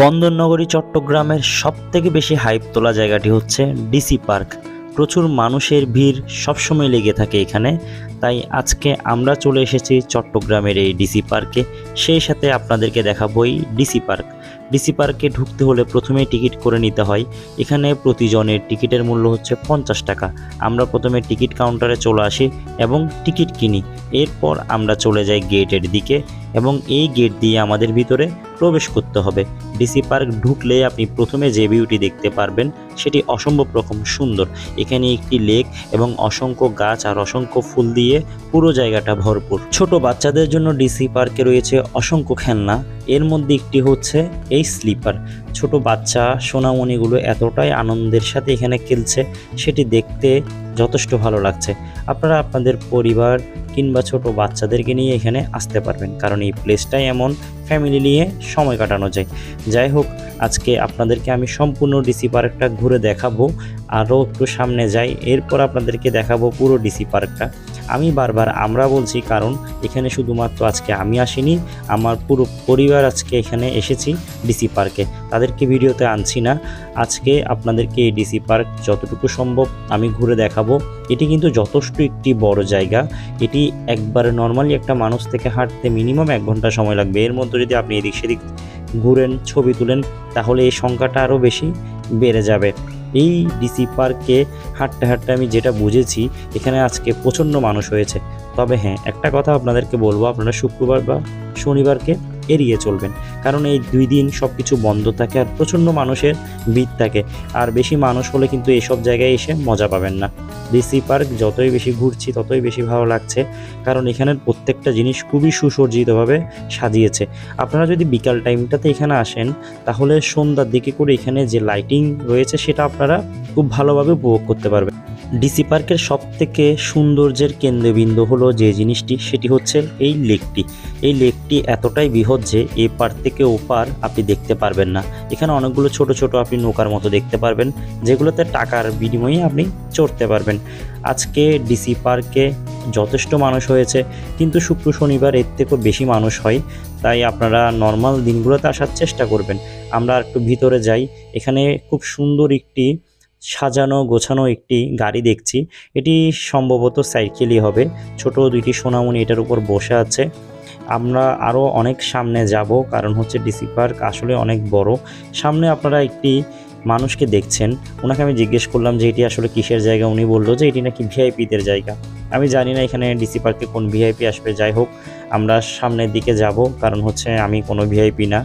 বন্দরনগরী, চট্টগ্রামের সবথেকে বেশি হাইপ তোলা জায়গাটি হচ্ছে ডিসি পার্ক প্রচুর মানুষের ভিড় সবসময় লেগে থাকে এখানে, তাই আজকে আমরা চলে এসেছি চট্টগ্রামের এই ডিসি পার্কে সেই সাথে আপনাদেরকে দেখাবো এই ডিসি পার্ক ডিসি পার্কে ঢুকতে হলে প্রথমেই টিকিট করে নিতে হয়। এখানে প্রতিজনের টিকিটের মূল্য হচ্ছে পঞ্চাশ টাকা। আমরা প্রথমে টিকিট কাউন্টারে চলে আসি এবং টিকিট কিনি। এরপর আমরা চলে যাই গেটের দিকে। এবং এই গেট দিয়ে আমাদের ভিতরে প্রবেশ করতে হবে। ডিসি পার্ক ঢুকলে আপনি প্রথমে যে ভিউটি দেখতে পারবেন, সেটি অসম্ভব রকম সুন্দর। এখানে একটি লেক এবং অসংখ্য গাছ আর অসংখ্য ফুল দিয়ে পুরো জায়গাটা ভরপুর। ছোট বাচ্চাদের জন্য ডিসি পার্কে রয়েছে অসংখ্য খেলনা। এর মধ্যে একটি হচ্ছে এই স্লিপার। ছোট বাচ্চা সোনামণিগুলো এতটাই আনন্দের সাথে এখানে খেলছে, সেটি দেখতে যথেষ্ট ভালো লাগছে। আপনারা আপনাদের পরিবার কিংবা ছোট বাচ্চাদেরকে নিয়ে এখানে আসতে পারবেন, কারণ এই প্লেসটাই এমন ফ্যামিলি নিয়ে সময় কাটানো যায়। যাই হোক, আজকে আপনাদেরকে আমি সম্পূর্ণ ডিসি পার্কটা ঘুরে দেখাবো, আরও একটু সামনে যাই, এরপর আপনাদেরকে দেখাবো পুরো ডিসি পার্কটা। আমি বারবার আমরা বলছি, কারণ এখানে শুধুমাত্র আজকে আমি আসিনি, আমার পুরো পরিবার আজকে এখানে এসেছি ডিসি পার্কে। তাদেরকে ভিডিওতে আনছি না, আজকে আপনাদেরকে এই ডিসি পার্ক যতটুকু সম্ভব আমি ঘুরে দেখাবো। এটি কিন্তু যথেষ্ট একটি বড় জায়গা। এটি একবারে নর্মালি একটা মানুষ থেকে হাঁটতে মিনিমাম এক ঘণ্টা সময় লাগবে। এর মধ্যে যদি আপনি এদিক সেদিক ঘুরেন, ছবি তুলেন, তাহলে এই সংখ্যাটা আরও বেশি বেড়ে যাবে। এই ডিসি পার্কে হাঁটতে হাঁটতে আমি যেটা বুঝেছি, এখানে আজকে প্রচণ্ড মানুষ হয়েছে। তবে হ্যাঁ একটা কথা আপনাদেরকে বলব, আপনারা শুক্রবার বা শনিবারকে এড়িয়ে চলবেন। কারণ এই দুই দিন সব কিছু বন্ধ থাকে আর প্রচণ্ড মানুষের ভিড় থাকে। আর বেশি মানুষ হলে কিন্তু এসব জায়গায় এসে মজা পাবেন না। ডিসি পার্ক যতই বেশি ঘুরছি, ততই বেশি ভালো লাগছে। কারণ এখানের প্রত্যেকটা জিনিস খুবই সুসজ্জিতভাবে সাজিয়েছে। আপনারা যদি বিকাল টাইমটাতে এখানে আসেন, তাহলে সন্ধ্যার দিকে করে এখানে যে লাইটিং রয়েছে, সেটা আপনারা খুব ভালোভাবে উপভোগ করতে পারবেন। ডিসি পার্কের সব থেকে সৌন্দর্যের কেন্দ্রবিন্দু হলো যে জিনিসটি, সেটি হচ্ছে এই লেকটি। এই লেকটি এতটাই বৃহৎ যে এপার থেকে ওপার আপনি দেখতে পারবেন না। এখানে অনেকগুলো ছোট ছোট আপনি নৌকার মতো দেখতে পারবেন, যেগুলোতে টাকার বিনিময়ে আপনি চড়তে পারবেন। আজকে ডিসি পার্কে যথেষ্ট মানুষ হয়েছে, কিন্তু শুক্র শনিবার এর থেকেও বেশি মানুষ হয়, তাই আপনারা নর্মাল দিনগুলোতে আসার চেষ্টা করবেন। আমরা একটু ভিতরে যাই, এখানে খুব সুন্দর একটি সাজানো, গোছানো একটি গাড়ি দেখছি। এটি সম্ভবত সাইকেলই হবে। ছোট দুইটি সোনামণি এটার উপর বসে আছে। আমরা আরও অনেক সামনে যাব, কারণ হচ্ছে ডিসি পার্ক আসলে অনেক বড়। সামনে আপনারা একটি মানুষকে দেখছেন। ওনাকে আমি জিজ্ঞেস করলাম যে এটি আসলে কিসের জায়গা? উনি বলল যে এটি নাকি ভিআইপিদের জায়গা। আমি জানি না এখানে ডিসি পার্কে কোন ভিআইপি আসবে, যাই হোক, আমরা সামনের দিকে যাব, কারণ হচ্ছে আমি কোনো ভিআইপি না।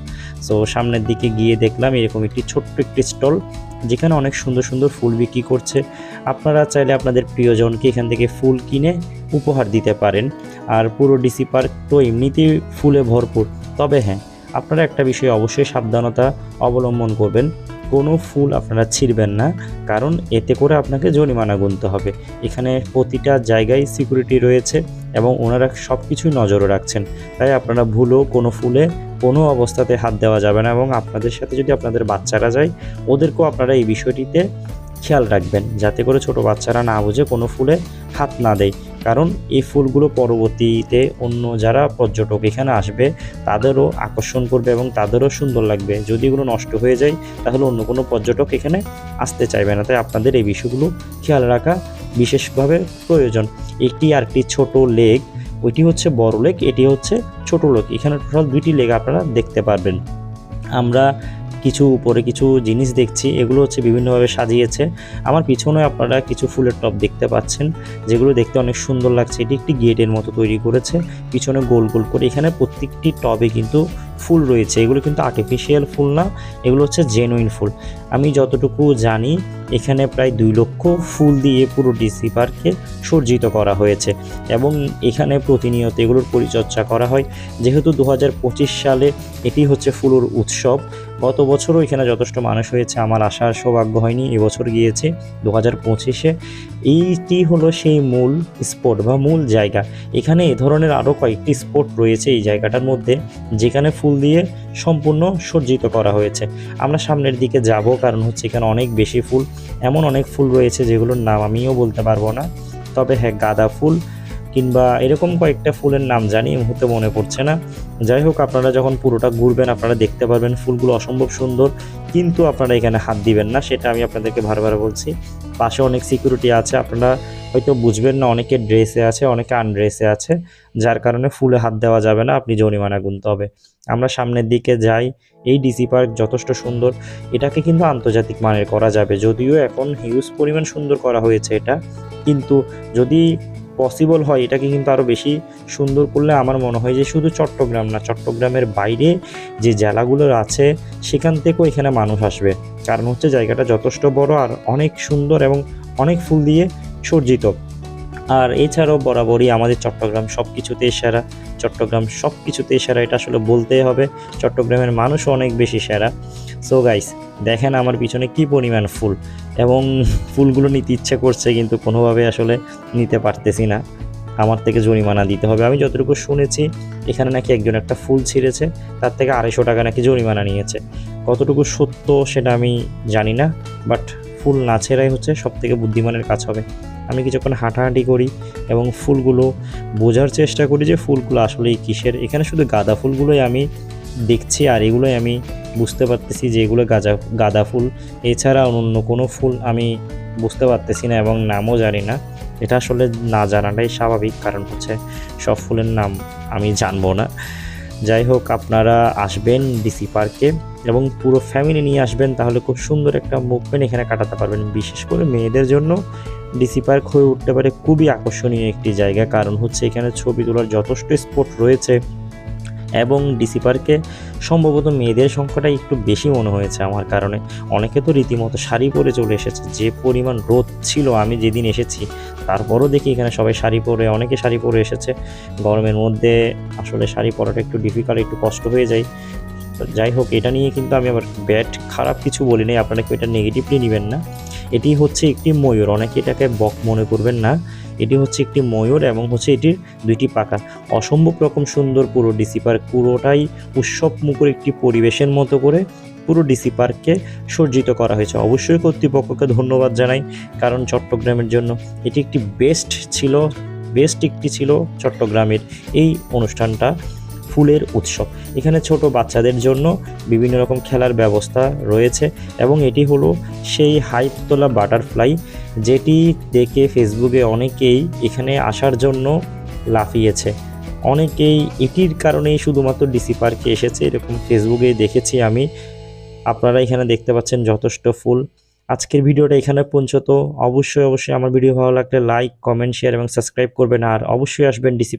সো সামনের দিকে গিয়ে দেখলাম এরকম একটি ছোট্ট একটি স্টল, যেখানে অনেক সুন্দর সুন্দর ফুল বিক্রি করছে। আপনারা চাইলে আপনাদের প্রিয়জনকে এখান থেকে ফুল কিনে উপহার দিতে পারেন। আর পুরো ডিসি পার্ক তো এমনিতেই ফুলে ভরপুর। তবে হ্যাঁ আপনারা একটা বিষয়ে অবশ্যই সাবধানতা অবলম্বন করবেন। কোনো ফুল আপনারা ছিঁড়বেন না, কারণ এতে করে আপনাকে জরিমানা গুনতে হবে। এখানে প্রতিটা জায়গায় সিকিউরিটি রয়েছে এবং ওনারা সব কিছুই নজরে রাখছেন। তাই আপনারা ভুলেও কোনো ফুলে কোনো অবস্থাতে হাত দেওয়া যাবে না এবং আপনাদের সাথে যদি আপনাদের বাচ্চারা যায়, ওদেরকেও আপনারা এই বিষয়টিতে খেয়াল রাখবেন। যাতে করে ছোট বাচ্চারা না বুঝে কোনো ফুলে হাত না দেয়। কারণ এই ফুলগুলো পরবর্তীতে অন্য যারা পর্যটক এখানে আসবে, তাদেরও আকর্ষণ করবে এবং তাদেরও সুন্দর লাগবে। যদি এগুলো নষ্ট হয়ে যায়, তাহলে অন্য কোনো পর্যটক এখানে আসতে চাইবে না। তাই আপনাদের এই বিষয়গুলো খেয়াল রাখা বিশেষভাবে প্রয়োজন। একটি আর একটি ছোট লেক, ওইটি হচ্ছে বড় লেক, এটি হচ্ছে ছোট লেক। এখানে টোটাল দুইটি লেক আপনারা দেখতে পারবেন। আমরা কিছু উপরে কিছু জিনিস দেখছি, এগুলো হচ্ছে বিভিন্নভাবে সাজিয়েছে। আমার পিছনে আপনারা কিছু ফুলের টব দেখতে পাচ্ছেন, যেগুলো দেখতে অনেক সুন্দর লাগছে। এটি একটি গেটের মতো তৈরি করেছে, পিছনে গোল গোল করে। এখানে প্রত্যেকটি টবে কিন্তু ফুল রয়েছে। এগুলো কিন্তু আর্টিফিশিয়াল ফুল না, এগুলো হচ্ছে জেনুইন ফুল। আমি যতটুকু জানি, এখানে প্রায় দুই লক্ষ ফুল দিয়ে পুরো ডিসি পার্কে সজ্জিত করা হয়েছে এবং এখানে প্রতিনিয়ত এগুলোর পরিচর্যা করা হয়। যেহেতু দু হাজার পঁচিশ সালে এটি হচ্ছে ফুলের উৎসব গত বছরও এখানে যথেষ্ট মানুষ হয়েছে, আমার আসার সৌভাগ্য হয়নি, এবছর গিয়েছে দু হাজার পঁচিশে। এইটি হলো সেই মূল স্পট বা মূল জায়গা। এখানে এ ধরনের আরও কয়েকটি স্পট রয়েছে এই জায়গাটার মধ্যে, যেখানে ফুল দিয়ে সম্পূর্ণ সজ্জিত করা হয়েছে। আমরা সামনের দিকে যাব, কারণ হচ্ছে এখানে অনেক বেশি ফুল। এমন অনেক ফুল রয়েছে যেগুলোর নাম আমিও বলতে পারব না। তবে হ্যাঁ গাঁদা ফুল কিংবা এরকম কয়েকটা ফুলের নাম জানি, এই মুহূর্তে মনে পড়ছে না। যাই হোক, আপনারা যখন পুরোটা ঘুরবেন, আপনারা দেখতে পারবেন ফুলগুলো অসম্ভব সুন্দর, কিন্তু আপনারা এখানে হাত দিবেন না, সেটা আমি আপনাদেরকে বারবার বলছি। পাশে অনেক সিকিউরিটি আছে, আপনারা হয়তো বুঝবেন না, অনেকে ড্রেসে আছে, অনেকে আনড্রেসে আছে, যার কারণে ফুলে হাত দেওয়া যাবে না, আপনি জরিমানা গুনতে হবে। আমরা সামনের দিকে যাই, এই ডিসি পার্ক যথেষ্ট সুন্দর, এটাকে কিন্তু আন্তর্জাতিক মানের করা যাবে, যদিও এখন হিউজ পরিমাণ সুন্দর করা হয়েছে এটা, কিন্তু যদি পসিবল হয়, এটাকে কিন্তু আরও বেশি সুন্দর করলে আমার মনে হয় যে শুধু চট্টগ্রাম না, চট্টগ্রামের বাইরে যে জেলাগুলো আছে, সেখান থেকেও এখানে মানুষ আসবে। কারণ হচ্ছে জায়গাটা যথেষ্ট বড় আর অনেক সুন্দর এবং অনেক ফুল দিয়ে সজ্জিত। আর এছাড়াও বরাবরই আমাদের চট্টগ্রাম সব কিছুতে সেরা। চট্টগ্রাম সব কিছুতে সেরা, এটা আসলে বলতেই হবে। চট্টগ্রামের মানুষও অনেক বেশি সেরা। সো গাইস দেখেন আমার পিছনে কি পরিমাণ ফুল। এবং ফুলগুলো নিতে ইচ্ছে করছে, কিন্তু কোনোভাবে আসলে নিতে পারতেছি না। আমার থেকে জরিমানা দিতে হবে। আমি যতটুকু শুনেছি, এখানে নাকি একজন একটা ফুল ছিঁড়েছে, তার থেকে আড়াইশো টাকা নাকি জরিমানা নিয়েছে। কতটুকু সত্য সেটা আমি জানি না বাট ফুল না ছেঁড়াই হচ্ছে সব থেকে বুদ্ধিমানের কাজ হবে। আমি কিছুক্ষণ হাঁটাহাঁটি করি এবং ফুলগুলো বোঝার চেষ্টা করি যে ফুলগুলো আসলেই কিসের। এখানে শুধু গাঁদা ফুলগুলোই আমি দেখছি আর এগুলোই আমি বুঝতে পারতেছি যে এগুলো গাঁজা, গাঁদা ফুল। এছাড়া অন্য কোনো ফুল আমি বুঝতে পারতেছি না এবং নামও জানি না। এটা আসলে না জানাটাই স্বাভাবিক কারণ হচ্ছে সব ফুলের নাম আমি জানব না। যাই হোক, আপনারা আসবেন ডিসি পার্কে। এবং পুরো ফ্যামিলি নিয়ে আসবেন, তাহলে খুব সুন্দর একটা মুভমেন্ট এখানে কাটাতে পারবেন। বিশেষ করে মেয়েদের জন্য ডিসি পার্ক হয়ে উঠতে পারে খুবই আকর্ষণীয় একটি জায়গা। কারণ হচ্ছে এখানে ছবি তোলার যথেষ্ট স্পট রয়েছে এবং ডিসি পার্কে সম্ভবত মেয়েদের সংখ্যাটা একটু বেশি মনে হয়েছে আমার কারণে। অনেকে তো রীতিমতো শাড়ি পরে চলে এসেছে। যে পরিমাণ রোদ ছিল, আমি যেদিন এসেছি, তারপরও দেখি এখানে সবাই শাড়ি পরে, অনেকে শাড়ি পরে এসেছে। গরমের মধ্যে আসলে শাড়ি পরাটা একটু ডিফিকাল্ট একটু কষ্ট হয়ে যায়। তো যাই হোক, এটা নিয়ে কিন্তু আমি আবার ব্যাড খারাপ কিছু বলি নাই। আপনারা কেউ এটা নেগেটিভলি নেবেন না। এটি হচ্ছে একটি ময়ূর। অনেকে এটাকে বক মনে করবেন না। এটি হচ্ছে একটি ময়ূর এবং হচ্ছে এটির দুইটি পাখা। অসম্ভব রকম সুন্দর পুরো ডিসি পার্ক। পুরোটাই উৎসব মুখর একটি পরিবেশের মতো করে পুরো ডিসি পার্ককে সজ্জিত করা হয়েছে। অবশ্যই কর্তৃপক্ষকে ধন্যবাদ জানাই, কারণ চট্টগ্রামের জন্য এটি একটি বেস্ট ছিল বেস্ট একটি ছিল চট্টগ্রামের। এই অনুষ্ঠানটা ফুলের উৎসব। এখানে ছোট বাচ্চাদের জন্য বিভিন্ন রকম খেলার ব্যবস্থা রয়েছে এবং এটি হলো সেই হাইপ তোলা বাটারফ্লাই, যেটি দেখে ফেসবুকে অনেকেই এখানে আসার জন্য লাফিয়েছে। অনেকেই এটির কারণেই শুধুমাত্র ডিসি পার্কে এসেছে, এরকম ফেসবুকে দেখেছি আমি। আপনারা এখানে দেখতে পাচ্ছেন যথেষ্ট ফুল। আজকের ভিডিওটা এখানে পৌঁছত। অবশ্যই অবশ্যই আমার ভিডিও ভালো লাগলে লাইক কমেন্ট শেয়ার এবং সাবস্ক্রাইব করবেন। আর অবশ্যই আসবেন ডিসি